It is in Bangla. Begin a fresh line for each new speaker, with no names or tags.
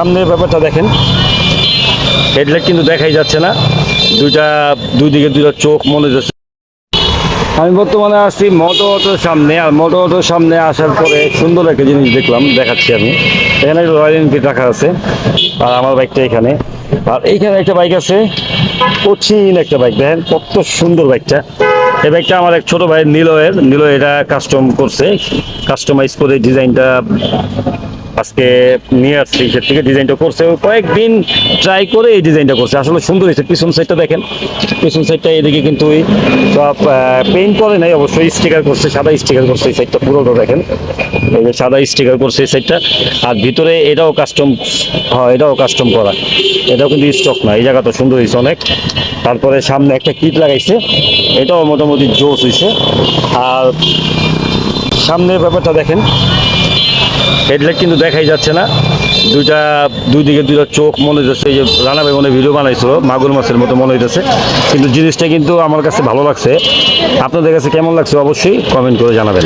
সামনের ব্যাপারটা দেখেন। হেডলাইট কিন্তু দেখাই যাচ্ছে না। দুইটা, দুই দিকে দুইটা চোখ মনে যাচ্ছে আমি বর্তমানে আসছি মোটো অটোর সামনে, আর মোটো অটোর সামনে আসার পরে সুন্দর একটা জিনিস দেখলাম, দেখাচ্ছি আমি। এখানে একটা রয়্যাল এনফিল্ড রাখা আছে, আর আমার বাইকটা এখানে। আর এইখানে একটা বাইক আছে, কঠিন একটা বাইক। দেখেন কত সুন্দর বাইকটা। এই বাইকটা আমার এক ছোট ভাই নিলয়ের। নিলয় এটা কাস্টম করছে। কাস্টমাইজ করে ডিজাইনটা আজকে নিয়ে আসছি, সে থেকে ডিজাইনটা করছে। কয়েকদিন ট্রাই করে এই ডিজাইনটা করছে। আসলে সুন্দর হয়েছে, পিছন সাইডটা দেখেন। পিছন সাইডটা এদিকে কিন্তু ওই সব পেইন্ট করে নাই, অবশ্যই স্টিকার করছে, সাদা স্টিকার করছে এই সাইডটা পুরোটা দেখেন। এই যে সাদা স্টিকার করছে এই সাইডটা আর ভিতরে এটাও কাস্টম হয়, এটাও কাস্টম করা। এটাও কিন্তু স্টক না, এই জায়গাটা সুন্দর হয়েছে অনেক। তারপরে সামনে একটা কিট লাগাইছে। এটাও মোটামুটি জোস হয়েছে। আর সামনের ব্যাপারটা দেখেন। হেডলাইট কিন্তু দেখাই যাচ্ছে না। দুইটা, দুই দিকে দুইটা চোখ মনে হইতেছে, এই যে রানা ভাই মনে ভিডিও বানাইছিল, মাগুর মাছের মতো মনে হইতেছে। কিন্তু জিনিসটা কিন্তু আমার কাছে ভালো লাগছে। আপনাদের কাছে কেমন লাগছে অবশ্যই কমেন্ট করে জানাবেন।